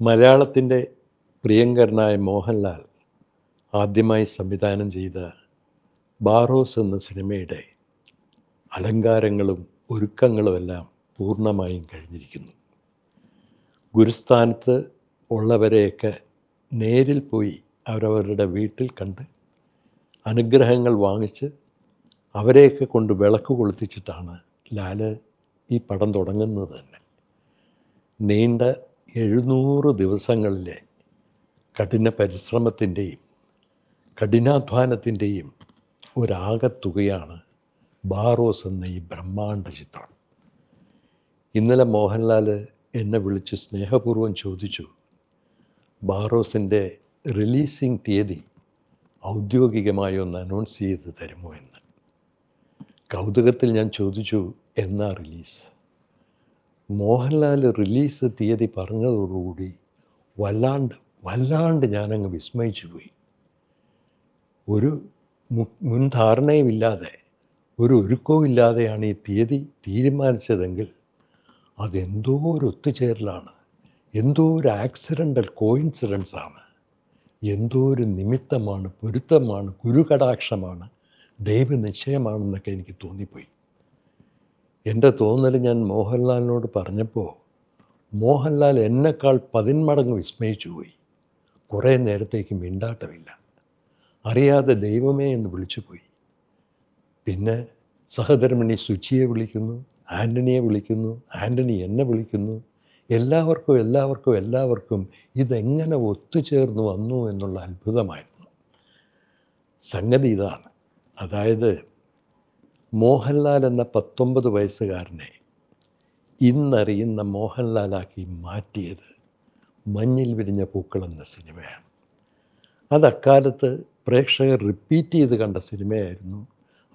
മലയാളത്തിന്റെ പ്രിയങ്കരനായ മോഹൻലാൽ ആദ്യമായി സംവിധാനം ചെയ്ത ബാറോസ് എന്ന സിനിമയുടെ അലങ്കാരങ്ങളും ഒരുക്കങ്ങളുമെല്ലാം പൂർണമായും കഴിഞ്ഞിരിക്കുന്നു. ഗുരുസ്ഥാനത്ത് ഉള്ളവരെയൊക്കെ നേരിൽ പോയി അവരവരുടെ വീട്ടിൽ കണ്ട് അനുഗ്രഹങ്ങൾ വാങ്ങിച്ച് അവരെയൊക്കെ കൊണ്ട് വിളക്ക് കൊളുത്തിച്ചിട്ടാണ് ലാൽ ഈ പടം തുടങ്ങുന്നത് തന്നെ. നീണ്ട എഴുന്നൂറ് ദിവസങ്ങളിലെ കഠിന പരിശ്രമത്തിന്റെയും കഠിനാധ്വാനത്തിന്റെയും ഒരാകത്തുകയാണ് ബാറോസ് എന്ന ഈ ബ്രഹ്മാണ്ഡ ചിത്രം. ഇന്നലെ മോഹൻലാൽ എന്നെ വിളിച്ച് സ്നേഹപൂർവം ചോദിച്ചു ബാറോസിന്റെ റിലീസിംഗ് തീയതി ഔദ്യോഗികമായി ഒന്ന് അനൗൺസ് ചെയ്ത് തരുമോ എന്ന്? കൗതുകത്തിൽ ഞാൻ ചോദിച്ചു എന്നാ റിലീസ്? മോഹൻലാൽ റിലീസ് തീയതി പറഞ്ഞതോടുകൂടി വല്ലാണ്ട് വല്ലാണ്ട് ഞാനങ്ങ് വിസ്മയിച്ചു പോയി. ഒരു മുൻധാരണയുമില്ലാതെ ഒരു ഒരുക്കവും ഇല്ലാതെയാണ് ഈ തീയതി തീരുമാനിച്ചതെങ്കിൽ അതെന്തോ ഒരു ഒത്തുചേരലാണ് എന്തോ ഒരു ആക്സിഡന്റൽ കോയിൻസിഡൻസ് ആണ് എന്തോ ഒരു നിമിത്തമാണ് പൊരുത്തമാണ് ഗുരുകടാക്ഷമാണ് ദൈവനിശ്ചയമാണെന്നൊക്കെ എനിക്ക് തോന്നിപ്പോയി. എന്റെ തോന്നൽ ഞാൻ മോഹൻലാലിനോട് പറഞ്ഞപ്പോൾ മോഹൻലാൽ എന്നെക്കാൾ പതിന്മടങ്ങ് വിസ്മയിച്ചു പോയി. കുറേ നേരത്തേക്ക് മിണ്ടാട്ടമില്ല. അറിയാതെ ദൈവമേ എന്ന് വിളിച്ചു പോയി. പിന്നെ സഹധർമ്മിണി സുചിയെ വിളിക്കുന്നു ആന്റണിയെ വിളിക്കുന്നു ആന്റണി എന്നെ വിളിക്കുന്നു. എല്ലാവർക്കും എല്ലാവർക്കും എല്ലാവർക്കും ഇതെങ്ങനെ ഒത്തുചേർന്ന് വന്നു എന്നുള്ള അത്ഭുതമായിരുന്നു. സംഗതി ഇതാണ്. അതായത് മോഹൻലാൽ എന്ന പത്തൊമ്പത് വയസ്സുകാരനെ ഇന്നറിയുന്ന മോഹൻലാലാക്കി മാറ്റിയത് മഞ്ഞിൽ വിരിഞ്ഞ പൂക്കൾ എന്ന സിനിമയാണ്. അത് അക്കാലത്ത് പ്രേക്ഷകർ റിപ്പീറ്റ് ചെയ്ത് കണ്ട സിനിമയായിരുന്നു.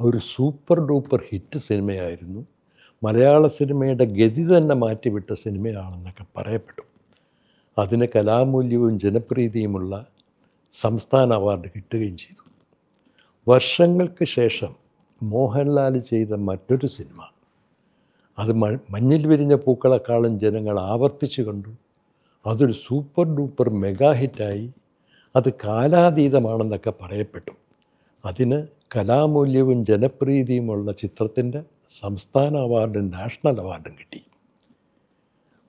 ഒരു സൂപ്പർ ഡൂപ്പർ ഹിറ്റ് സിനിമയായിരുന്നു. മലയാള സിനിമയുടെ ഗതി തന്നെ മാറ്റിവിട്ട സിനിമയാണെന്നൊക്കെ പറയപ്പെട്ടു അതിന് കലാമൂല്യവും ജനപ്രീതിയുമുള്ള സംസ്ഥാന അവാർഡ് കിട്ടുകയും ചെയ്തു. വർഷങ്ങൾക്ക് ശേഷം മോഹൻലാൽ ചെയ്ത മറ്റൊരു സിനിമ. അത് മഞ്ഞിൽ വിരിഞ്ഞ പൂക്കളെക്കാളും ജനങ്ങൾ ആവർത്തിച്ചു കണ്ടു. അതൊരു സൂപ്പർ ഡൂപ്പർ മെഗാ ഹിറ്റായി. അത് കാലാതീതമാണെന്നൊക്കെ പറയപ്പെട്ടു. അതിന് കലാമൂല്യവും ജനപ്രീതിയുമുള്ള ചിത്രത്തിന്റെ സംസ്ഥാന അവാർഡും നാഷണൽ അവാർഡും കിട്ടി.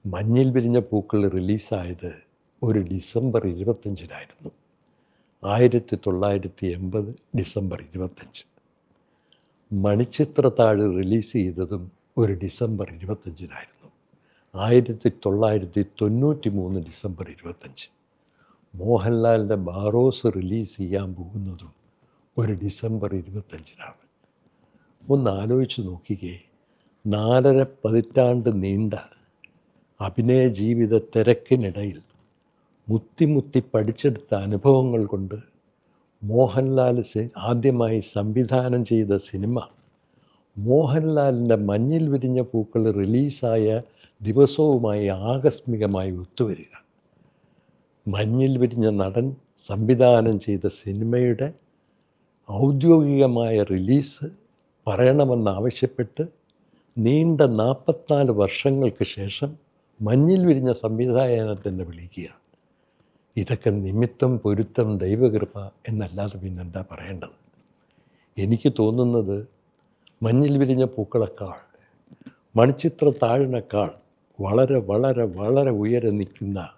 മഞ്ഞിൽ വിരിഞ്ഞ പൂക്കൾ റിലീസായത് ഒരു ഡിസംബർ ഇരുപത്തഞ്ചിനായിരുന്നു ആയിരത്തി തൊള്ളായിരത്തി എൺപത് ഡിസംബർ ഇരുപത്തഞ്ച് മണിച്ചിത്രത്താഴ് റിലീസ് ചെയ്തതും ഒരു ഡിസംബർ ഇരുപത്തഞ്ചിനായിരുന്നു. ആയിരത്തി തൊള്ളായിരത്തി തൊണ്ണൂറ്റി മൂന്ന് ഡിസംബർ ഇരുപത്തഞ്ച്. മോഹൻലാലിന്റെ ബാറോസ് റിലീസ് ചെയ്യാൻ പോകുന്നതും ഒരു ഡിസംബർ ഇരുപത്തഞ്ചിനാണ്. ഒന്ന് ആലോചിച്ച് നോക്കിക്കേ നാലര പതിറ്റാണ്ട് നീണ്ട അഭിനയ ജീവിത തിരക്കിനിടയിൽ മുത്തിമുത്തി പഠിച്ചെടുത്ത അനുഭവങ്ങൾ കൊണ്ട് മോഹൻലാൽ ആദ്യമായി സംവിധാനം ചെയ്ത സിനിമ. മോഹൻലാലിന്റെ മഞ്ഞിൽ വിരിഞ്ഞ പൂക്കൾ റിലീസായ ദിവസവുമായി ആകസ്മികമായി ഒത്തുവരിക. മഞ്ഞിൽ വിരിഞ്ഞ നടൻ സംവിധാനം ചെയ്ത സിനിമയുടെ ഔദ്യോഗികമായ റിലീസ് പറയണമെന്നാവശ്യപ്പെട്ട് നീണ്ട നാൽപ്പത്തിനാല് വർഷങ്ങൾക്ക് ശേഷം മഞ്ഞിൽ വിരിഞ്ഞ സംവിധായകനെ വിളിക്കുക ഇതൊക്കെ നിമിത്തം പൊരുത്തം ദൈവകൃപ എന്നല്ലാതെ പിന്നെന്താ പറയേണ്ടത്? എനിക്ക് തോന്നുന്നത് മഞ്ഞിൽ വിരിഞ്ഞ പൂക്കളെക്കാൾ മണിച്ചിത്ര താഴിനേക്കാൾ വളരെ വളരെ വളരെ ഉയരെ നിൽക്കുന്ന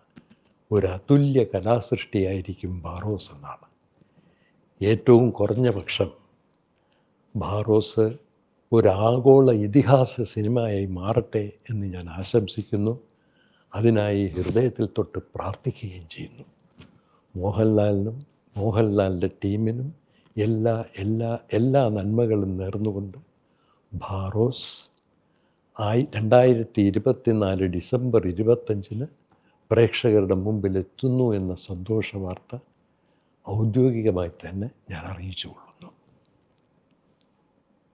ഒരു അതുല്യ കലാസൃഷ്ടിയായിരിക്കും ബാറോസ് എന്നാണ്. ഏറ്റവും കുറഞ്ഞ പക്ഷം ബാറോസ് ഒരു ആഗോള ഇതിഹാസ സിനിമയായി മാറട്ടെ എന്ന് ഞാൻ ആശംസിക്കുന്നു. അതിനായി ഹൃദയത്തിൽ തൊട്ട് പ്രാർത്ഥിക്കുകയും ചെയ്യുന്നു. മോഹൻലാലിനും മോഹൻലാലിന്റെ ടീമിനും എല്ലാ എല്ലാ എല്ലാ നന്മകളും നേർന്നുകൊണ്ടും ഭാറോസ് ആയി രണ്ടായിരത്തി ഇരുപത്തിനാല് ഡിസംബർ ഇരുപത്തഞ്ചിന് പ്രേക്ഷകരുടെ മുമ്പിൽ എത്തുന്നു എന്ന സന്തോഷ വാർത്ത ഔദ്യോഗികമായി തന്നെ ഞാൻ അറിയിച്ചുകൊള്ളു